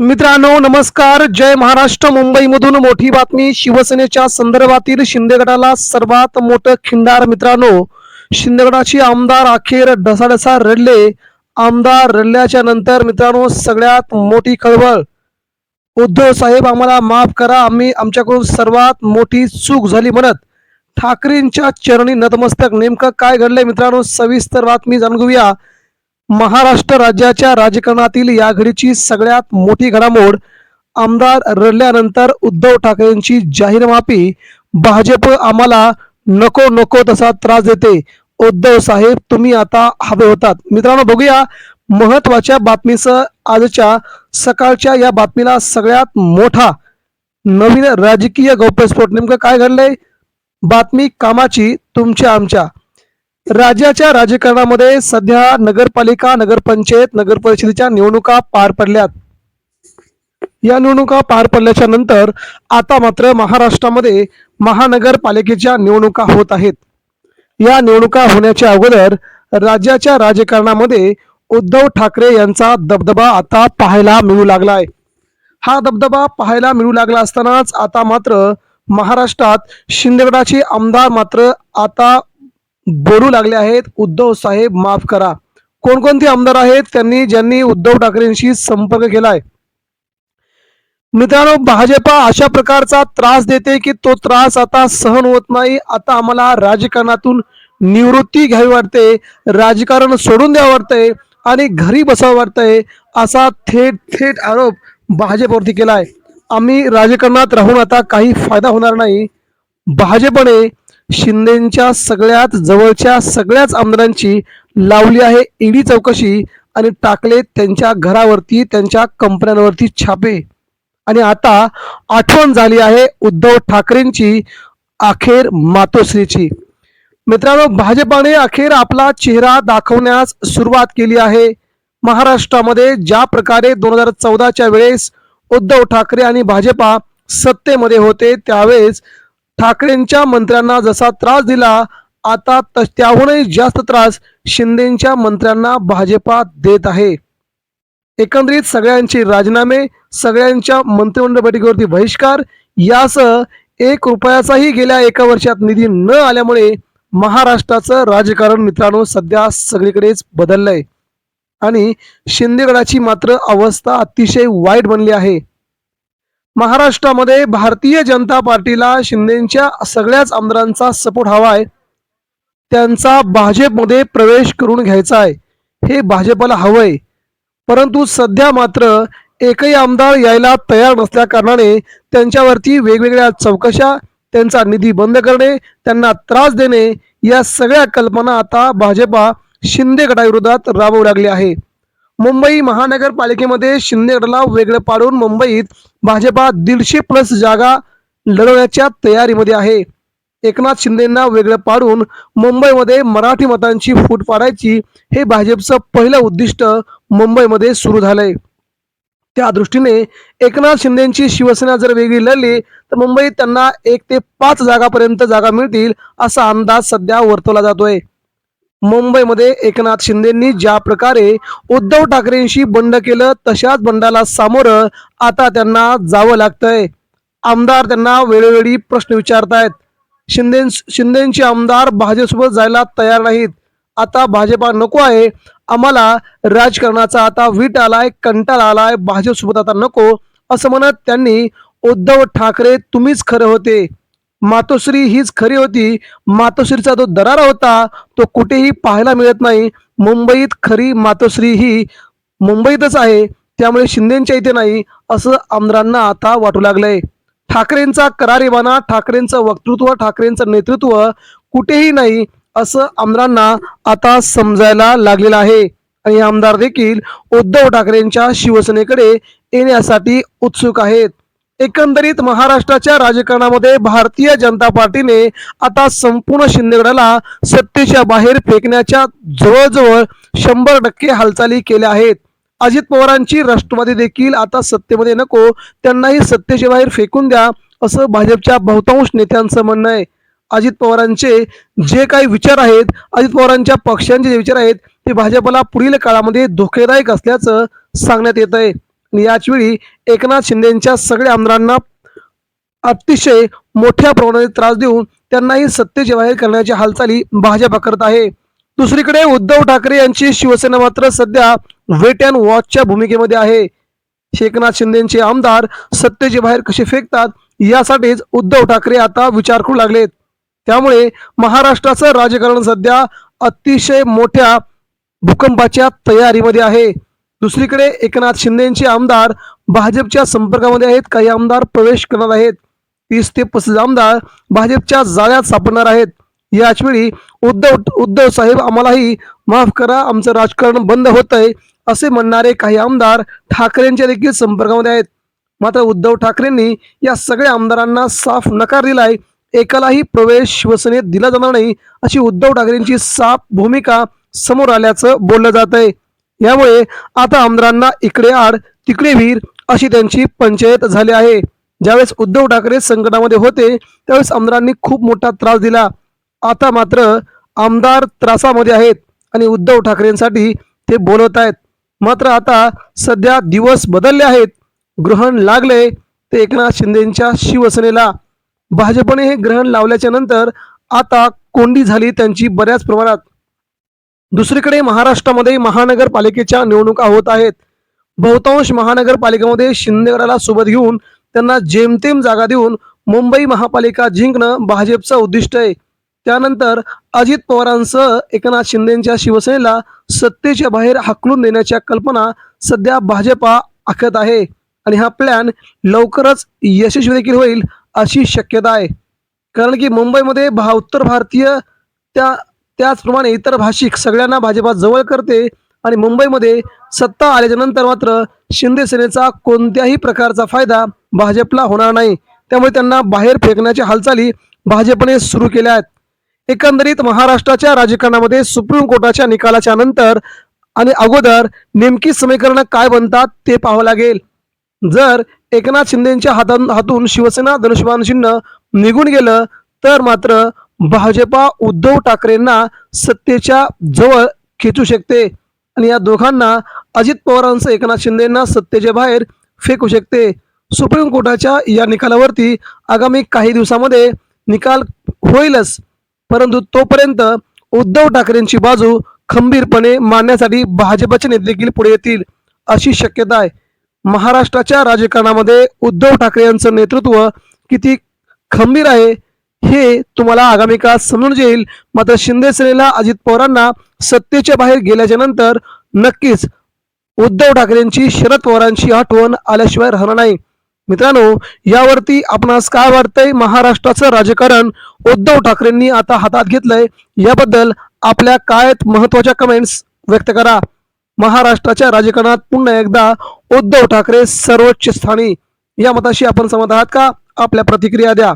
मित्रांनो नमस्कार. जय महाराष्ट्र. मुंबईमधून मोठी बातमी. शिवसेनेच्या संदर्भातील शिंदे गटाला सर्वात मोठं खिंडार मित्रांनो शिंदे गटाचे आमदार अखेर ढसाढसा रडले. आमदार रडल्याच्या नंतर मित्रांनो सगळ्यात मोठी खळबळ. उद्धव साहेब आम्हाला माफ करा. आम्ही आमच्याकडून सर्वात मोठी चूक झाली म्हणत ठाकरेंच्या चरणी नतमस्तक. नेमकं काय घडलंय मित्रांनो? सविस्तर बातमी जाणून घेऊया. महाराष्ट्र राज्याच्या राजकारणातील या घडीची सगळ्यात मोठी घडामोड आमदार रडल्यानंतर उद्धव ठाकरेंची जाहीर माफी भाजप आम्हाला नको नको तसा त्रास देते. उद्धव साहेब तुम्ही आता हवे होतात. मित्रांनो बघूया महत्त्वाच्या बातमीसह आजच्या सकाळच्या या बातमीला सगळ्यात मोठा नवीन राजकीय गौप्यस्फोट नेमकं काय घडलंय? बातमी कामाची तुमच्या आमच्या. राज्याच्या राजकारणामध्ये सध्या नगरपालिका नगरपंचायत नगर परिषदेच्या निवडणुका पार पडल्यात. या निवडणुका पार पडल्याच्या नंतर आता मात्र महाराष्ट्रामध्ये महानगरपालिकेच्या निवडणुका होत आहेत. या निवडणुका होण्याच्या अगोदर राज्याच्या राजकारणामध्ये उद्धव ठाकरे यांचा दबदबा आता पाहायला मिळू लागलाय हा दबदबा पाहायला मिळू लागला असतानाच आता मात्र महाराष्ट्रात शिंदेगडाचे आमदार मात्र आता बोलू लागले आहेत. उद्धव साहेब माफ करा. कोणकोणते आमदार आहेत? त्यांनी ज्यांनी उद्धव ठाकरेंशी संपर्क केलाय. मित्रांनो भाजपा अशा प्रकारचा त्रास देते की तो त्रास आता सहन होत नाही. आता आम्हाला राजकारणातून निवृत्ती घ्यावी वाटते. राजकारण सोडून द्यावं वाटतंय आणि घरी बसावं वाटतंय असा थेट थेट आरोप भाजपवरती केलाय. आम्ही राजकारणात राहून आता काही फायदा होणार नाही. भाजपने शिंदेच्या सगळ्यात जवळच्या सगळ्याच आमदारांची लावली आहे ईडी चौकशी आणि टाकले त्यांच्या घरावरती त्यांच्या कंपन्यांवरती छापे. आणि आता आठवण झाली आहे उद्धव ठाकरेंची अखेर मातोश्रीची. मित्रांनो भाजपाने अखेर आपला चेहरा दाखवण्यास सुरुवात केली आहे. महाराष्ट्रामध्ये ज्या प्रकारे दोन हजार चौदाच्या वेळेस उद्धव ठाकरे आणि भाजपा सत्तेमध्ये होते त्यावेळेस ठाकरेंच्या मंत्र्यांना जसा त्रास दिला आता त- त्याहूनही जास्त त्रास शिंदेच्या मंत्र्यांना भाजपा देत आहे. एकंदरीत सगळ्यांचे राजीनामे सगळ्यांच्या मंत्रिमंडळ बैठकीवरती बहिष्कार यासह एक रुपयाचाही गेल्या एका वर्षात निधी न आल्यामुळे महाराष्ट्राचं राजकारण मित्रांनो सध्या सगळीकडेच बदललंय. आणि शिंदेगडाची मात्र अवस्था अतिशय वाईट बनली आहे. महाराष्ट्रामध्ये भारतीय जनता पार्टीला शिंदेच्या सगळ्याच आमदारांचा सपोर्ट हवा आहे त्यांचा भाजपमध्ये प्रवेश करून घ्यायचा आहे हे भाजपला हवंय. परंतु सध्या मात्र एकही आमदार यायला तयार नसल्या कारणाने त्यांच्यावरती वेगवेगळ्या चौकशा त्यांचा निधी बंद करणे त्यांना त्रास देणे या सगळ्या कल्पना आता भाजपा शिंदे गटाविरोधात राबवू लागली आहे. मुंबई महानगरपालिकेमध्ये शिंदे गटाला वेगळं पाडून मुंबईत भाजपा दीडशे प्लस जागा लढवण्याच्या तयारीमध्ये आहे. एकनाथ शिंदेंना वेगळं पाडून मुंबईमध्ये मराठी मतांची फूट पाडायची हे भाजपचं पहिलं उद्दिष्ट मुंबईमध्ये सुरू झालंय. त्या दृष्टीने एकनाथ शिंदेची शिवसेना जर वेगळी लढली तर मुंबईत त्यांना एक ते पाच जागापर्यंत जागा मिळतील असा अंदाज सध्या वर्तवला जातोय. मुंबईमध्ये एकनाथ शिंदेंनी ज्या प्रकारे उद्धव ठाकरेंशी बंड केलं तशाच बंडाला सामोरं आता त्यांना जावं लागतंय. आमदार त्यांना वेळोवेळी प्रश्न विचारतायत. शिंदे शिंदेचे आमदार भाजपसोबत जायला तयार नाहीत. आता भाजपा नको आहे. आम्हाला राजकारणाचा आता वीट आलाय कंटाळा आलाय. भाजपसोबत आता नको. असं म्हणत त्यांनी उद्धव ठाकरे तुम्हीच खरं होते. मातोश्री हीच खरी होती. मातोश्रीचा जो दरारा होता तो कुठेही पाहायला मिळत नाही. मुंबईत खरी मातोश्री ही मुंबईतच आहे. त्यामुळे शिंदेच्या इथे नाही असं आमदारांना आता वाटू लागलंय. ठाकरेंचा करारेबाना ठाकरेंचं वक्तृत्व ठाकरेंचं नेतृत्व कुठेही नाही असं आमदारांना आता समजायला लागलेलं आहे. आणि हे आमदार देखील उद्धव ठाकरेंच्या शिवसेनेकडे येण्यासाठी उत्सुक आहेत. एकंदरीत महाराष्ट्राच्या राजकारणामध्ये भारतीय जनता पार्टीने आता संपूर्ण शिंदेगडाला सत्तेच्या बाहेर फेकण्याच्या जवळजवळ शंभर टक्के हालचाली केल्या आहेत. अजित पवारांची राष्ट्रवादी देखील आता सत्तेमध्ये नको त्यांनाही सत्तेच्या बाहेर फेकून द्या असं भाजपच्या बहुतांश नेत्यांचं म्हणणं आहे. अजित पवारांचे जे काही विचार आहेत अजित पवारांच्या पक्षांचे जे विचार आहेत ते भाजपला पुढील काळामध्ये धोकेदायक असल्याचं सांगण्यात येत आहे याचवेळी एकनाथ शिंदेच्या सगळ्या आमदारांना अतिशय मोठ्या प्रमाणात त्रास देऊन त्यांनाही सत्तेचे बाहेर करण्याच्या हालचाली भाजपा करत आहे. दुसरीकडे उद्धव ठाकरे यांची शिवसेना मात्र सध्या वेट अँड वॉचच्या भूमिकेमध्ये आहे. एकनाथ शिंदेचे आमदार सत्तेचे बाहेर कसे फेकतात यासाठीच उद्धव ठाकरे आता विचार करू लागलेत. त्यामुळे महाराष्ट्राचं राजकारण सध्या अतिशय मोठ्या भूकंपाच्या तयारीमध्ये आहे. दुसरीकडे एकनाथ शिंदेचे आमदार भाजपच्या संपर्कामध्ये आहेत. काही आमदार प्रवेश करणार आहेत. तीस ते पस्तीस आमदार भाजपच्या जाळ्यात सापडणार आहेत. याच वेळी उद्धव उद्धव साहेब आम्हालाही माफ करा आमचं राजकारण बंद होत आहे असे म्हणणारे काही आमदार ठाकरेंच्या देखील संपर्कामध्ये आहेत. मात्र उद्धव ठाकरेंनी या सगळ्या आमदारांना साफ नकार दिलाय. एकालाही प्रवेश शिवसेनेत दिला जाणार नाही अशी उद्धव ठाकरेंची साफ भूमिका समोर आल्याचं बोललं जात आहे यामुळे आता आमदारांना इकडे आड तिकडे वीर अशी त्यांची पंचायत झाली आहे. ज्यावेळेस उद्धव ठाकरे संकटामध्ये होते त्यावेळेस आमदारांनी खूप मोठा त्रास दिला. आता मात्र आमदार त्रासामध्ये आहेत आणि उद्धव ठाकरेंसाठी ते बोलत आहेत. मात्र आता सध्या दिवस बदलले आहेत. ग्रहण लागले ते एकनाथ शिंदेच्या शिवसेनेला. भाजपने हे ग्रहण लावल्याच्या नंतर आता कोंडी झाली त्यांची बऱ्याच प्रमाणात. दुसरीकडे महाराष्ट्रामध्ये महानगरपालिकेच्या निवडणुका होत आहेत. बहुतांश महानगरपालिकेमध्ये शिंदेगडाला सोबत घेऊन त्यांना जेमतेम जागा देऊन मुंबई महापालिका जिंकणं भाजपचं उद्दिष्ट आहे. त्यानंतर अजित पवारांसह एकनाथ शिंदेच्या शिवसेनेला सत्तेच्या बाहेर हाकलून देण्याच्या कल्पना सध्या भाजपा आखत आहे आणि हा प्लॅन लवकरच यशस्वी देखील होईल अशी शक्यता आहे. कारण की मुंबईमध्ये भा उत्तर भारतीय त्या त्याचप्रमाणे इतर भाषिक सगळ्यांना भाजपा जवळ करते आणि मुंबईमध्ये सत्ता आल्याच्यानंतर मात्र शिंदे सेनेचा कोणत्याही प्रकारचा फायदा भाजपला होणार नाही. त्यामुळे त्यांना बाहेर फेकण्याच्या हालचाली भाजपने सुरू केल्या आहेत. एकंदरीत महाराष्ट्राच्या राजकारणामध्ये सुप्रीम कोर्टाच्या निकालाच्या नंतर आणि अगोदर नेमकी समीकरणं काय बनतात ते पाहावं लागेल. जर एकनाथ शिंदेच्या हातातून हातून शिवसेना धनुष्यबाण चिन्ह निघून गेलं तर मात्र भाजपा उद्धव ठाकरेंना सत्तेच्या जवळ खेचू शकते आणि या दोघांना अजित पवारांसह एकनाथ शिंदेना सत्तेच्या बाहेर फेकू शकते. सुप्रीम कोर्टाच्या या निकालावरती आगामी काही दिवसामध्ये निकाल होईलच परंतु तोपर्यंत उद्धव ठाकरेंची बाजू खंबीरपणे मांडण्यासाठी भाजपचे नेते देखील पुढे येतील अशी शक्यता आहे. महाराष्ट्राच्या राजकारणामध्ये उद्धव ठाकरे यांचं नेतृत्व किती खंबीर आहे हे तुम्हाला आगामी काळात समजून येईल मात्र शिंदे सेनेला अजित पवारांना सत्तेच्या बाहेर गेल्याच्यानंतर नक्कीच उद्धव ठाकरेंची शरद पवारांची आठवण आल्याशिवाय राहणार नाही. मित्रांनो यावरती आपणास काय वाटतंय? महाराष्ट्राचं राजकारण उद्धव ठाकरेंनी आता हातात घेतलंय. याबद्दल आपल्या काय महत्त्वाच्या कमेंट्स व्यक्त करा. महाराष्ट्राच्या राजकारणात पुन्हा एकदा उद्धव ठाकरे सर्वोच्च स्थानी. या मताशी आपण सहमत आहात का? आपल्या प्रतिक्रिया द्या.